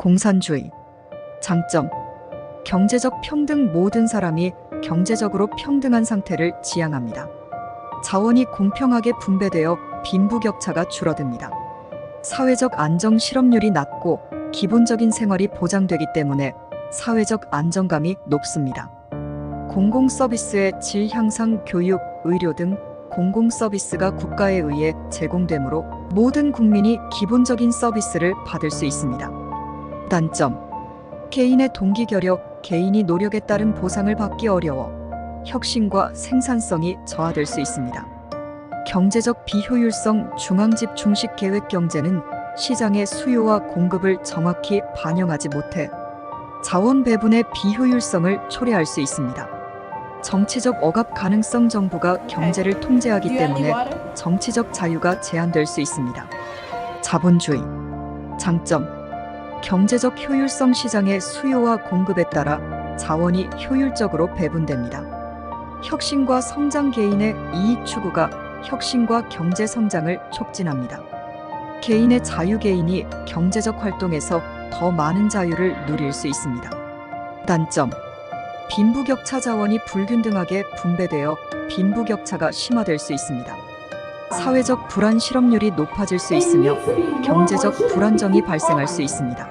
공산주의. 장점. 경제적 평등 모든 사람이 경제적으로 평등한 상태를 지향합니다. 자원이 공평하게 분배되어 빈부격차가 줄어듭니다. 사회적 안정 실업률이 낮고 기본적인 생활이 보장되기 때문에 사회적 안정감이 높습니다. 공공 서비스의 질 향상 교육, 의료 등 공공 서비스가 국가에 의해 제공되므로 모든 국민이 기본적인 서비스를 받을 수 있습니다. 단점. 개인의 동기 결여, 개인이 노력에 따른 보상을 받기 어려워 혁신과 생산성이 저하될 수 있습니다. 경제적 비효율성 중앙집 중식 계획 경제는 시장의 수요와 공급을 정확히 반영하지 못해 자원 배분의 비효율성을 초래할 수 있습니다. 정치적 억압 가능성 정부가 경제를 통제하기 때문에 정치적 자유가 제한될 수 있습니다. 자본주의 장점 경제적 효율성 시장의 수요와 공급에 따라 자원이 효율적으로 배분됩니다. 혁신과 성장 개인의 이익 추구가 혁신과 경제 성장을 촉진합니다. 개인의 자유 개인이 경제적 활동에서 더 많은 자유를 누릴 수 있습니다. 단점 빈부격차 자원이 불균등하게 분배되어 빈부격차가 심화될 수 있습니다. 사회적 불안 실업률이 높아질 수 있으며 경제적 불안정이 발생할 수 있습니다.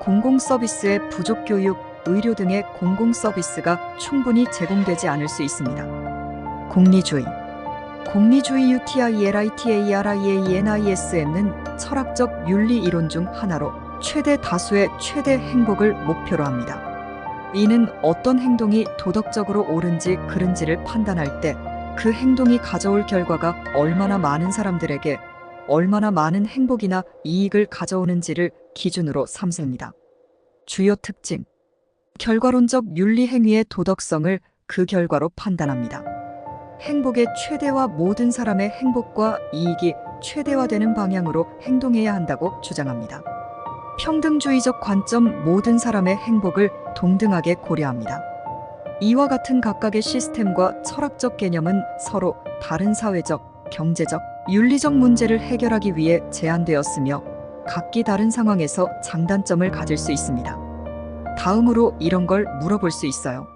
공공 서비스의 부족 교육, 의료 등의 공공 서비스가 충분히 제공되지 않을 수 있습니다. 공리주의 공리주의 UTILITARIANISM은 철학적 윤리 이론 중 하나로 최대 다수의 최대 행복을 목표로 합니다. 이는 어떤 행동이 도덕적으로 옳은지 그른지를 판단할 때 그 행동이 가져올 결과가 얼마나 많은 사람들에게 얼마나 많은 행복이나 이익을 가져오는지를 기준으로 삼습니다. 주요 특징 결과론적 윤리 행위의 도덕성을 그 결과로 판단합니다. 행복의 최대화 모든 사람의 행복과 이익이 최대화되는 방향으로 행동해야 한다고 주장합니다. 평등주의적 관점 모든 사람의 행복을 동등하게 고려합니다. 이와 같은 각각의 시스템과 철학적 개념은 서로 다른 사회적, 경제적, 윤리적 문제를 해결하기 위해 제안되었으며 각기 다른 상황에서 장단점을 가질 수 있습니다. 다음으로 이런 걸 물어볼 수 있어요.